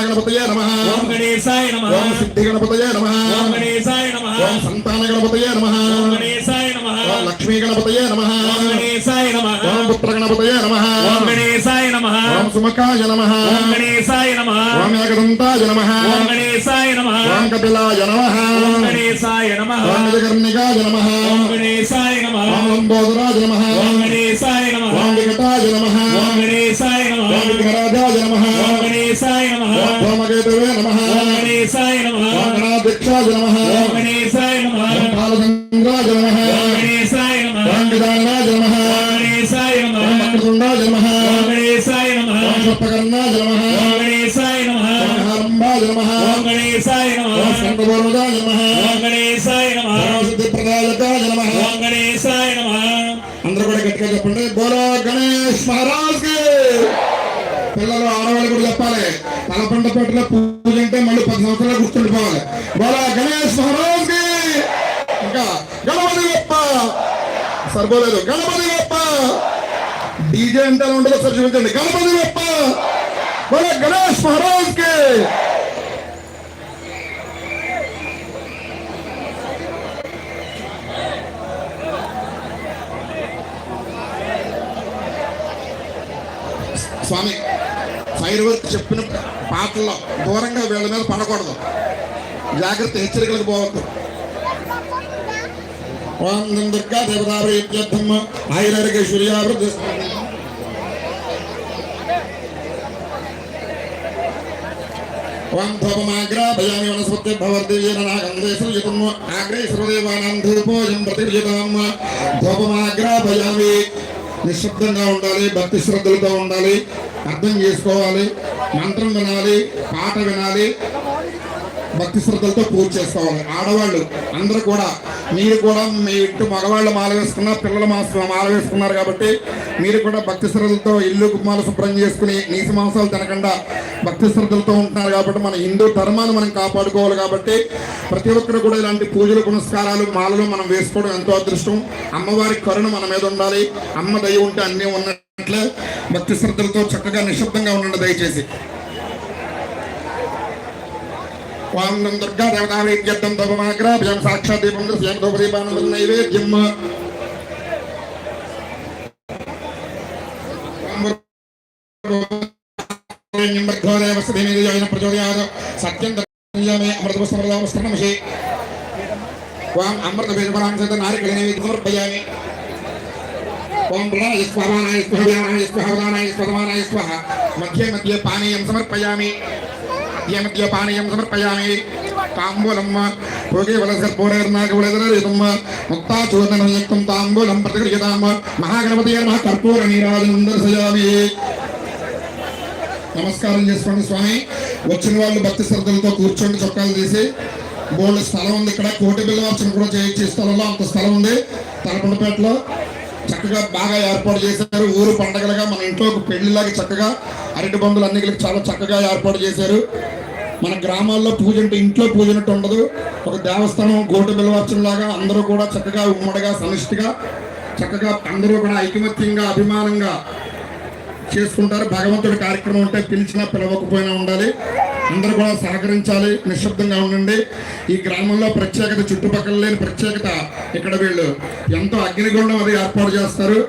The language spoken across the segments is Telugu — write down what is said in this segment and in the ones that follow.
గణపతయే నమ ఓం గణేశాయ నమః ఓం సిద్ధి గణపతయే నమ ఓం గణేశాయ నమః ఓం సంతాన గణపతయే నమ ఓం గణేశాయ నమః ఓం లక్ష్మీ గణపతయే నమ ఓం గణేశాయ నమః ఓం పుత్ర గణపతయే నమ ఓం గణేశాయ నమః ఓం సుమకాయ నమ ఓం గణేశాయ నమః ఓం ఏకదంతాయ నమ ఓం గణేశాయ నమః ఓం కపిలాయ నమ ఓం గణేశాయ నమః ఓం నిజకర్ణికాయ నమ ఓం గణేశాయ నమః ఓం లంబోదరాయ నమ అందరూ కూడా గట్టిగా చెప్పండి. బోలో గణేష్ మహారాజ్ పిల్లలు ఆడవాళ్ళు కూడా చెప్పాలి. తలపంట పెట్టిన పూజ అంటే మళ్ళీ పది సంవత్సరాలు గుర్తుండిపోవాలి బోలో గణేష్ మహారాజ్కి ఇంకా గణపతి గొప్ప సరిపోలేదు గణపతి గొప్ప డీజే అంటే ఎలా ఉండదో సరి చూపించండి. గణపతి గొప్ప మన గణేష్ మహారాజ్కి స్వామి ఫైర్ వర్క్ చెప్పిన పాటల్లో దూరంగా వీళ్ళ మీద పడకూడదు. జాగ్రత్త హెచ్చరికలకు పోవద్దు. ఓం దుం దుర్గా దేవతాభ్యర్థమ్మ ఆయురారోగ్యశ్వర్యావృద్ధి ఓం ధూపమాగ్రాభయామి వనస్పతి భవర్దేవేన నాగందే సృజతుమ్ ఆగ్రే సర్వదేవానాం ధూపోయం ప్రతిర్యతాం ధూపమాగ్రాభయామి నిశ్శబ్దంగా ఉండాలి భక్తి శ్రద్ధలతో ఉండాలి అర్థం చేసుకోవాలి మంత్రం వినాలి పాట వినాలి భక్తి శ్రద్ధలతో పూజ చేసుకోవాలి. ఆడవాళ్ళు అందరూ కూడా మీరు కూడా మీ ఇంటి మగవాళ్ళు మాల వేసుకున్న పిల్లలు మా మాల వేసుకున్నారు కాబట్టి మీరు కూడా భక్తి శ్రద్ధలతో ఇల్లు గుమ్మాలు శుభ్రం చేసుకుని నీసి మాంసాలు తినకుండా భక్తి శ్రద్ధలతో ఉంటున్నారు కాబట్టి మన హిందూ ధర్మాన్ని మనం కాపాడుకోవాలి కాబట్టి ప్రతి ఒక్కరు కూడా ఇలాంటి పూజలు పునస్కారాలు మాలలు మనం వేసుకోవడం ఎంతో అదృష్టం. అమ్మవారి కరుణ మన మీద ఉండాలి. అమ్మ దయ ఉంటే అన్నీ ఉన్నట్లే భక్తి శ్రద్ధలతో చక్కగా నిశ్శబ్దంగా ఉండండి దయచేసి. వాంగం దుర్గా దేవతావేద్యర్థం తపమాగ్రాభ్యం సాక్షాత్ దీపం దృశ్యం ధూపదీపానందం నైవేద్యం ప్రచోదయాత్ సత్యం దర్శయామి అమృతపుష్పమృతామస్త్రణమషి వాం అమృత బీజపరాంశత నారికళ నైవేద్యం సమర్పయామి ఓం ప్రణాయ స్వాహానాయ స్వహవ్యానాయ స్వహవదానాయ స్వధమానాయ స్వహ మధ్య మధ్య పానీయం సమర్పయామి మధ్య పానీయం సమర్పయామి తాంబూలం భోగేవలసర్పూరేర్నాగవలెదరయుతం ముక్తాచూర్ణనయుక్తం తాంబూలం ప్రతిగృహ్యతాం మహాగణపతి నమః కర్పూర నీరాజనం దర్శయామి నమస్కారం చేసుకోండి స్వామి వచ్చిన వాళ్ళు భక్తి శ్రద్ధలతో కూర్చోండి చొక్కాలు తీసి. బోల్డ్ స్థలం ఉంది ఇక్కడ. కోటి బిల్లవార్చన కూడా చేయొచ్చు స్థలంలో. అంత స్థలం ఉంది. తలపండపేటలో చక్కగా బాగా ఏర్పాటు చేశారు. ఊరు పండగలుగా మన ఇంట్లో ఒక పెళ్ళిలాగా చక్కగా అరటి బంధులు అన్ని చాలా చక్కగా ఏర్పాటు చేశారు. మన గ్రామాల్లో పూజ అంటే ఇంట్లో పూజనట్టు ఉండదు. ఒక దేవస్థానం గోటు బిల్లవార్చన లాగా అందరూ కూడా చక్కగా ఉమ్మడిగా సమిష్టిగా చక్కగా అందరూ కూడా ఐకమత్యంగా అభిమానంగా చేసుకుంటారు. భగవంతుడి కార్యక్రమం ఉంటే పిలిచినా పిలవకపోయినా ఉండాలి. అందరూ కూడా సహకరించాలి. నిశ్శబ్దంగా ఉండండి. ఈ గ్రామంలో ప్రత్యేకత చుట్టుపక్కల లేని ప్రత్యేకత. ఇక్కడ వీళ్ళు ఎంతో అగ్నిగుండం అది ఏర్పాటు చేస్తారు.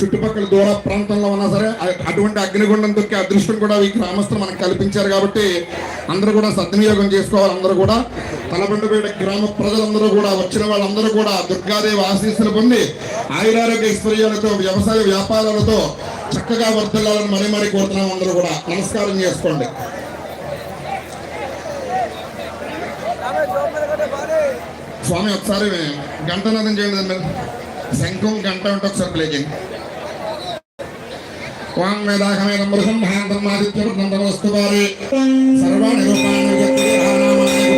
చుట్టుపక్కల దూర ప్రాంతంలో ఉన్నా సరే అటువంటి అగ్నిగుండం దొరికే అదృష్టం కూడా ఈ గ్రామస్తులు మనకు కల్పించారు కాబట్టి అందరూ కూడా సద్వినియోగం చేసుకోవాలి. అందరూ కూడా తలబండపేట గ్రామ ప్రజలందరూ కూడా వచ్చిన వాళ్ళందరూ కూడా దుర్గాదేవి ఆశీస్సులు పొంది ఆయురారోగ్య ఐశ్వర్యాలతో వ్యవసాయ వ్యాపారాలతో చక్కగా వర్తిల్లాలని మరీ మరీ కోరుతున్నాం అందరూ కూడా. నమస్కారం చేసుకోండి. స్వామి ఒకసారి గంటనాదం చేయండి శంఖం గంట ఉంటే ఒకసారి ప్లే చేయండి. వాం వేదాహమేదం మృగం మహాంతం ఆదిత్యవృతం తమస్తు వారి సర్వాణి రూపాన్ని వ్యక్తి రామాని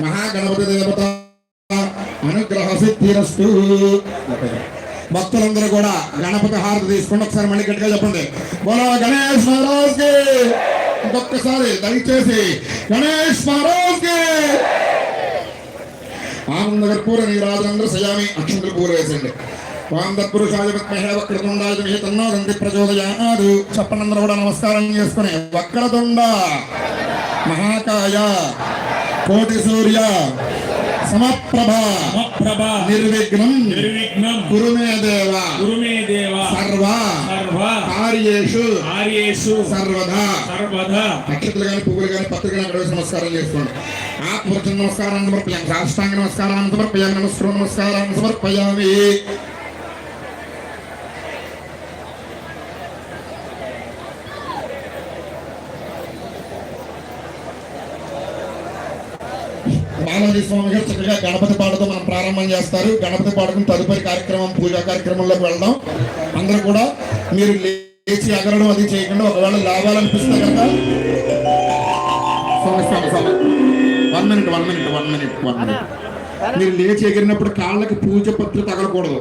మహాగణపతి దేవత అనుగ్రహ సిద్ధిరస్తు భక్తులందరూ కూడా గణపతి హారతి తీసుకుని ఒకసారి మళ్ళీ గట్టిగా చెప్పండి. బోలో గణేష్ మహారాజ్కి ఇంకొకసారి దయచేసి గణేష్ మహారాజ్కి ఆనంద కర్పూర నీరాజనంద్ర సయామి అక్షంతులు పూర వేసండి వాం తత్పురుషాయ విద్మహే వక్రతుండాయ ధీమహి తన్నో ప్రచోదయాదు చెప్పనందరూ కూడా నమస్కారం చేసుకుని వక్రతుండ మహాకాయ కోటి సూర్య సమప్రభ ప్రభ నిర్విఘ్నం నిర్విఘ్నం గురు మే దేవ గురు మే దేవ సర్వ సర్వ కార్యేషు కార్యేషు సర్వదా సర్వదా నక్షత్రాలు కానీ పువ్వులు కానీ పత్రిక కానీ అక్కడ వేసి నమస్కారం చేసుకోండి. ఆత్మవచన నమస్కారాన్ని సమర్పయామి సాష్టాంగ నమస్కారాన్ని సమర్పయామి నమస్కారం నమస్కారాన్ని సమర్పయామి. బాలాజీ స్వామి గారు చక్కగా గణపతి పాటతో మనం ప్రారంభం చేస్తారు. గణపతి పాటకు తదుపరి కార్యక్రమం పూజా కార్యక్రమంలోకి వెళ్దాం. అందరూ కూడా మీరు లేచి ఎగరడం అది చేయకుండా ఒకవేళ లాభాలనిపిస్తే కనుక one minute one minute one minute one minute. మీరు లేచి ఎగిరినప్పుడు కాళ్ళకి పూజ పత్రి తగలకూడదు.